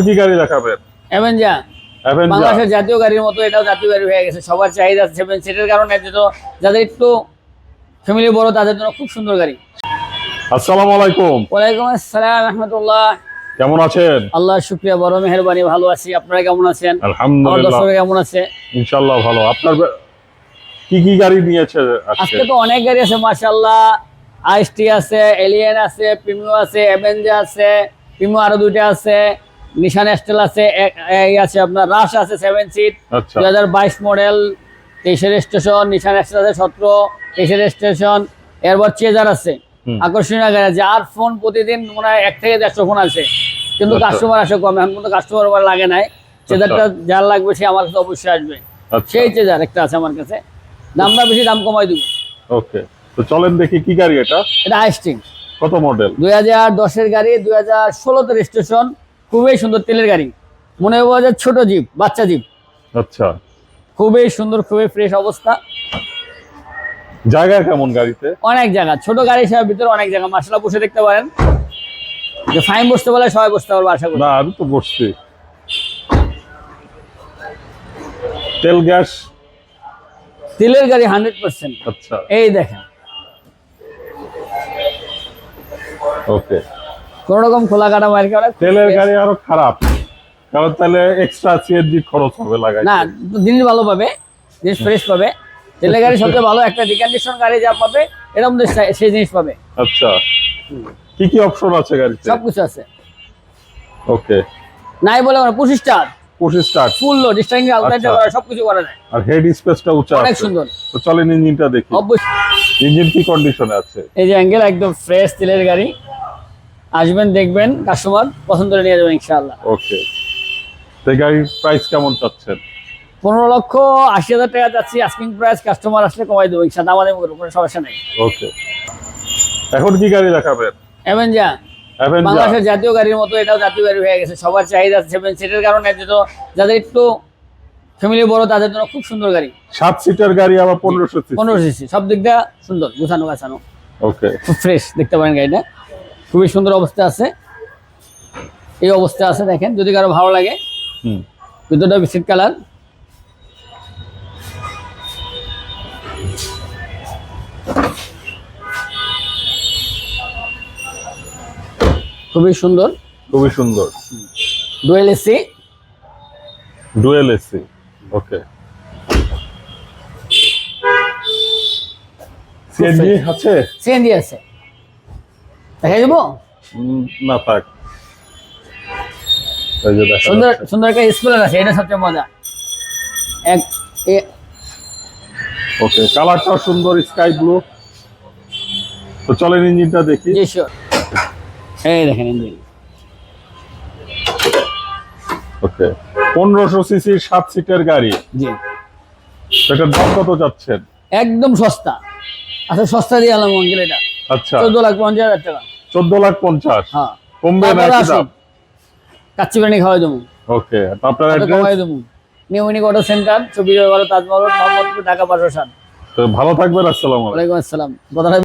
কি গাড়ি দেখাবেন? অ্যাভেঞ্জার বাংলাদেশের জাতীয় গাড়ির মতো এটাও জাতীয় গাড়ি হয়ে গেছে। সবার চাহিদা সেভেন সিটের কারণে। যাদের একটু ফ্যামিলি বড় তাদের জন্য খুব সুন্দর গাড়ি। আসসালামু আলাইকুম। ওয়ালাইকুম আসসালাম রহমতুল্লাহ। কেমন আছেন? আল্লাহ শুক্রিয়া বড় মেহরবানি ভালো আছি। আপনারা কেমন আছেন? আলহামদুলিল্লাহ। কেমন আছে? ইনশাআল্লাহ ভালো। আপনার কি কি গাড়ি নিয়েছে আজকে? তো অনেক গাড়ি আছে মাশাল্লাহ আইসটি আছে এলিয়েন আছে প্রিমিও আছে অ্যাভেঞ্জা আছে প্রিমিও আরও দুইটা আছে। নিশান এস্টেল আছে এই আছে আপনার রাশ আছে সেভেন সিট আচ্ছা। দুই হাজার বাইশ মডেল তেইশের স্টেশন নিশান এক্সট্রা আছে সতেরো তেইশের স্টেশন এরপর চেজার আছে। আকর্ষণীয় গাড়ি আর ফোন প্রতিদিন মনে হয় এক থেকে দেড়শো ফোন আছে কিন্তু আচ্ছা। কাস্টমার আসে কম। এখন কিন্তু কাস্টমার লাগে নাই। চেজারটা যার লাগবে সে আমার কাছে অবশ্যই আসবে। আচ্ছা। সেই চেজার একটা আছে আমার কাছে। দামটা বেশি দাম কমাই দিব। ওকে। তো চলেন দেখি কি গাড়ি এটা। এটা হাইস্টিং কত মডেল দুই হাজার দশের গাড়ি দুই হাজার ষোলোতে স্টেশন খুবই সুন্দর তেলের গাড়ি। মনে হয় যে ছোট জিপ বাচ্চা জিপ। আচ্ছা। খুবই সুন্দর খুবই ফ্রেশ অবস্থা। জায়গা কেমন গাড়িতে? অনেক জায়গা। ছোট গাড়ি হিসাবে ভিতরে অনেক জায়গা। মাসলা বসে দেখতে পারেন। যে ফাইন বসতে বলে সবাই বসতে পারব আশা করি। না আমি তো বসছি। তেল গ্যাস? তেলের গাড়ি হান্ড্রেড পার্সেন্ট। আচ্ছা। এই দেখেন। ওকে। কোন রকম খোলা কাটা মার করে তেলের গাড়ি আরও খারাপ। কারণ তাহলে এক্সট্রা সিএনজি খরচ হবে লাগাই না জিনিস ভালো পাবে জিনিস ফ্রেশ পাবে। তেলের গাড়ি সবচেয়ে ভালো একটা রিকন্ডিশন গাড়ি যা পাবে এরকম সেই জিনিস পাবে। আচ্ছা। কি কি অপশন আছে গাড়িতে? সবকিছু আছে। ওকে নাই বলে মানে পঁচিশ স্টার পঁচিশ স্টার্ট ফুল লোড স্টারিং। করা সবকিছু করা যায়। আর হেড স্পেসটা উঁচা অনেক সুন্দর। তো চলেন ইঞ্জিনটা দেখি। অবশ্যই। ইঞ্জিন কি কন্ডিশনে আছে? এই যে অ্যাঙ্গেল একদম ফ্রেশ তেলের গাড়ি। আসবেন দেখবেন কাস্টমার পছন্দ করে নিয়ে যাবেন ইনশাআল্লাহ। ওকে তো গাড়ির প্রাইস কেমন চাচ্ছেন? পনেরো লক্ষ আশি হাজার টাকা যাচ্ছি আস্কিং প্রাইস কাস্টমার আসলে কমাই দেবো ইনশাআল্লাহ আমাদের কোনো সমস্যা নেই। ওকে এখন কি গাড়ি দেখাবেন? অ্যাভেঞ্জা অ্যাভেঞ্জার বাংলাদেশের জাতীয় গাড়ির মতো এটাও জাতীয় গাড়ি হয়ে গেছে সবার চাহিদা সেভেন সিটের কারণে যেহেতু যাদের একটু ফ্যামিলি বড় তাদের জন্য খুব সুন্দর গাড়ি। সাত সিটার গাড়ি আবার পনেরোশো পনেরো সিসি সব দিক দিয়ে সুন্দর গুছানো গাছানো ওকে খুব ফ্রেশ দেখতে পারেন গাড়িটা। খুবই সুন্দর অবস্থা আছে। এই অবস্থা আছে দেখেন যদি কারও ভালো লাগে হুম। ভিতরটা বিস্কিট কালার। খুবই সুন্দর। খুবই সুন্দর। Dual AC dual AC okay CNG আছে? সিএনজি আছে। দেখাই দেবো না থাক। দেখা সুন্দর সুন্দর একটা আছে এটা সবচেয়ে মজা। এক ওকে কালারটাও সুন্দর স্কাই ব্লু তো চলেন ইঞ্জিনটা দেখি। জি শিওর এই দেখেন ইঞ্জিন ওকে পনেরোশো সিসির সাত সিটের গাড়ি। জি। দাম কত যাচ্ছেন একদম সস্তা। আচ্ছা সস্তা দিয়ে আলাম অঙ্কেল এটা। আচ্ছা। চোদ্দ লাখ পঞ্চাশ হাজার টাকা। চোদ্দ লাখ পঞ্চাশ। হ্যাঁ। কমবে না কাচ্চি পানি খাওয়াই দেবো। ওকে আপনার কমাই দেবো। নিউ ইউনিক অটো সেন্টার চব্বিশ বারো তাজমহল মোহাম্মদপুর ঢাকা বারোশো তো ভালো থাকবেন আসসালাম আলাইকুম। আসসালাম। কথাটা